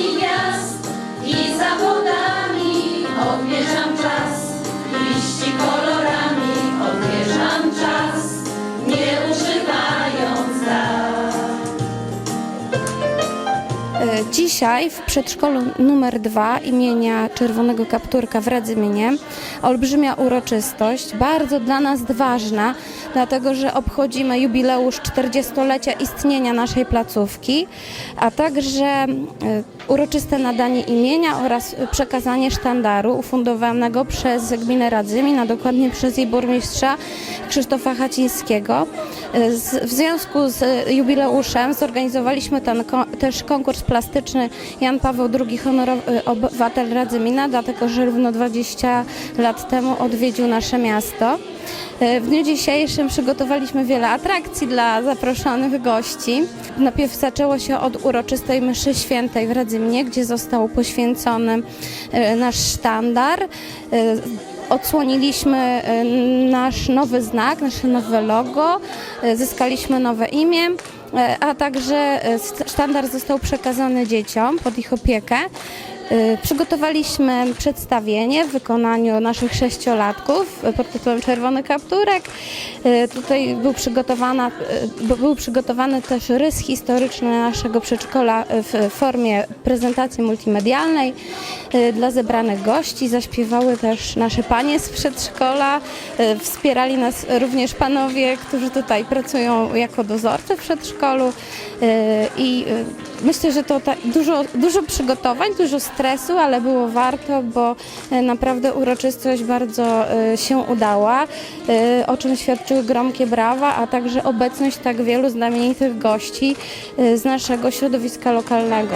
i gwiazd Dzisiaj w przedszkolu numer 2 imienia Czerwonego Kapturka w Radzyminie olbrzymia uroczystość, bardzo dla nas ważna, dlatego że obchodzimy jubileusz 40-lecia istnienia naszej placówki, a także e, uroczyste nadanie imienia oraz przekazanie sztandaru ufundowanego przez gminę Radzymin, a dokładnie przez jej burmistrza Krzysztofa Hacińskiego. E, w związku z jubileuszem zorganizowaliśmy ten też konkurs plastyczny Jan Paweł II honorowy obywatel Radzymina, dlatego że równo 20 lat temu odwiedził nasze miasto. E, W dniu dzisiejszym przygotowaliśmy wiele atrakcji dla zaproszonych gości. Najpierw zaczęło się od uroczystej mszy świętej w Radzyminie, gdzie został poświęcony e, nasz sztandar. E, Odsłoniliśmy nasz nowy znak, nasze nowe logo, zyskaliśmy nowe imię, a także e, sztandar został przekazany dzieciom pod ich opiekę. E, Przygotowaliśmy przedstawienie w wykonaniu naszych sześciolatków pod tytułem Czerwony Kapturek. E, Tutaj był, przygotowana, e, był przygotowany też rys historyczny naszego przedszkola w formie prezentacji multimedialnej dla zebranych gości. Zaśpiewały też nasze panie z przedszkola. Wspierali nas również panowie, którzy tutaj pracują jako dozorcy w przedszkolu. I myślę, że to dużo, dużo przygotowań, dużo stresu, ale było warto, bo e, naprawdę uroczystość bardzo e, się udała, e, o czym świadczyły gromkie brawa, a także obecność tak wielu znamienitych gości z naszego środowiska lokalnego.